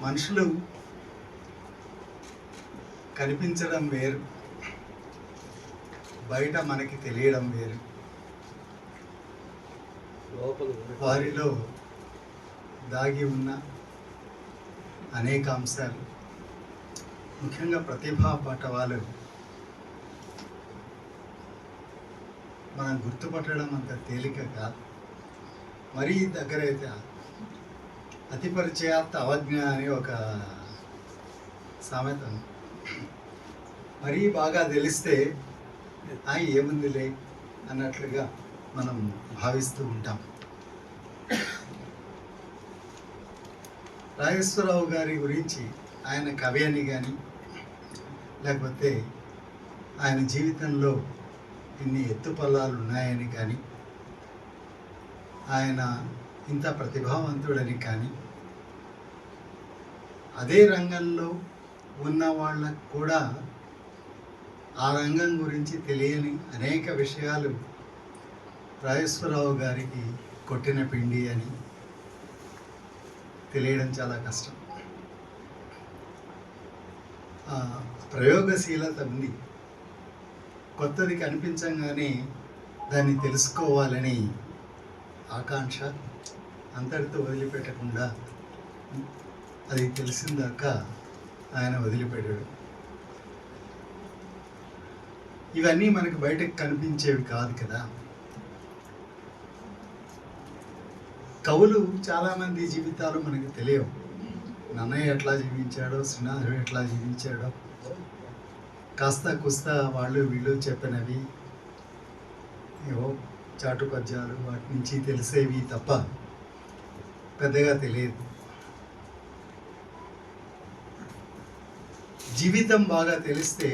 మనుషులు కనిపించడం వేరు బయట మనకి తెలియడం వేరు. వారిలో దాగి ఉన్న అనేక అంశాలు. ముఖ్యంగా ప్రతిభా పాఠవాలు మనం గుర్తుపట్టడం అంత తేలిక కాదు. మరీ దగ్గర అయితే అతి పరిచయాత్త అవజ్ఞ అని ఒక సామెత మరీ బాగా తెలిస్తే ఆ ఏముందిలే అన్నట్లుగా మనం భావిస్తూ ఉంటాం. రాజేశ్వరరావు గారి గురించి ఆయన కవి అని కానీ లేకపోతే ఆయన జీవితంలో ఇన్ని ఎత్తుపల్లాలు ఉన్నాయని కానీ ఆయన ఇంత ప్రతిభావంతుడని కానీ అదే రంగంలో ఉన్న వాళ్ళకు కూడా ఆ రంగం గురించి తెలియని అనేక విషయాలు రాజేశ్వరరావు గారికి కొట్టిన పిండి అని తెలియడం చాలా కష్టం. ప్రయోగశీలత ఉంది. కొత్తది కనిపించగానే దాన్ని తెలుసుకోవాలని ఆకాంక్ష. అంతటితో వదిలిపెట్టకుండా అది తెలిసిందాక ఆయన వదిలిపెట్టాడు. ఇవన్నీ మనకు బయటకు కనిపించేవి కాదు కదా. కవులు చాలామంది జీవితాలు మనకు తెలియవు. నన్నయ్య ఎట్లా జీవించాడో శ్రీనాథుడు ఎట్లా జీవించాడో. కాస్త కుస్తా వాళ్ళు వీళ్ళు చెప్పినవి ఏవో చాటుపద్యాలు వాటి నుంచి తెలిసేవి తప్ప పెద్దగా తెలియదు. జీవితం బాగా తెలిస్తే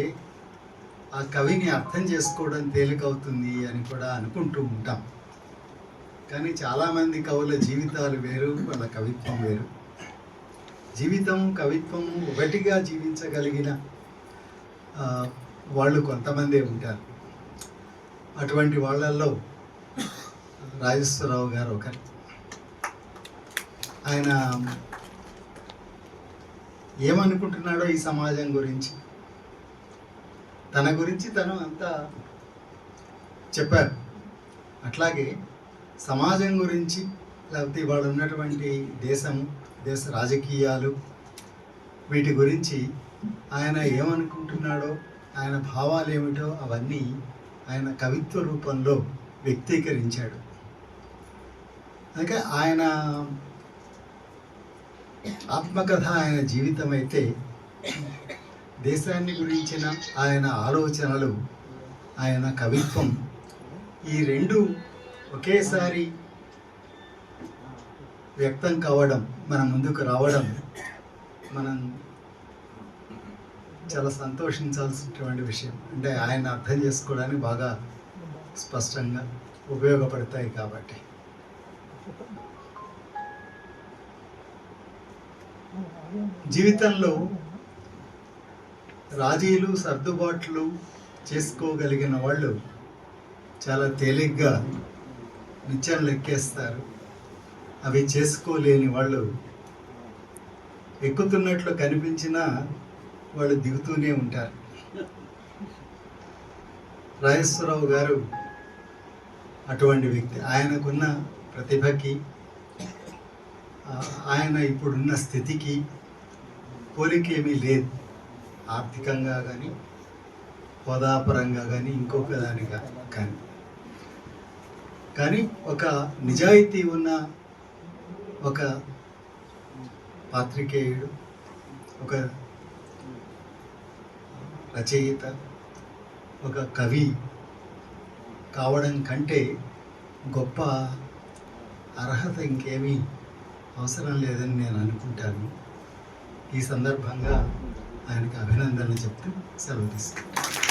ఆ కవిని అర్థం చేసుకోవడం తేలికవుతుంది అని కూడా అనుకుంటూ ఉంటాం. కానీ చాలామంది కవుల జీవితాలు వేరు వాళ్ళ కవిత్వం వేరు. జీవితం కవిత్వం ఒకటిగా జీవించగలిగిన వాళ్ళు కొంతమందే ఉంటారు. అటువంటి వాళ్ళల్లో రాజేశ్వరరావు గారు ఒకరు. ఆయన ఏమనుకుంటున్నాడో ఈ సమాజం గురించి? తన గురించి తను అంతా చెప్పారు. అట్లాగే సమాజం గురించి లేకపోతే ఇవాళ ఉన్నటువంటి దేశం దేశ రాజకీయాలు వీటి గురించి ఆయన ఏమనుకుంటున్నాడో ఆయన భావాలు ఏమిటో అవన్నీ ఆయన కవిత్వ రూపంలో వ్యక్తీకరించాడు. అందుకే ఆయన ఆత్మకథ ఆయన జీవితం అయితే దేశాన్ని గురించిన ఆయన ఆలోచనలు ఆయన కవిత్వం ఈ రెండు ఒకేసారి వ్యక్తం కావడం మన ముందుకు రావడం మనం చాలా సంతోషించాల్సినటువంటి విషయం. అంటే ఆయన అర్థం చేసుకోవడానికి బాగా స్పష్టంగా ఉపయోగపడతాయి కాబట్టి. జీవితంలో రాజీలు సర్దుబాట్లు చేసుకోగలిగిన వాళ్ళు చాలా తేలిగ్గా నిత్యం లెక్కేస్తారు అవి చేసుకోలేని వాళ్ళు ఎక్కుతున్నట్లు కనిపించినా వాళ్ళు దిగుతూనే ఉంటారు. రాజేశ్వరరావు గారు అటువంటి వ్యక్తి. ఆయనకున్న ప్రతిభకి ఆయన ఇప్పుడున్న స్థితికి పోలికేమీ లేదు. ఆర్థికంగా కానీ హోదాపరంగా కానీ ఇంకొక దానిగా కానీ. కానీ ఒక నిజాయితీ ఉన్న ఒక పాత్రికేయుడు ఒక రచయిత ఒక కవి కావడం కంటే గొప్ప అర్హత ఇంకేమీ అవసరం లేదని నేను అనుకుంటాను. ఈ సందర్భంగా ఆయనకు అభినందనలు చెప్తూ సెలవు తీసుకుంటాను.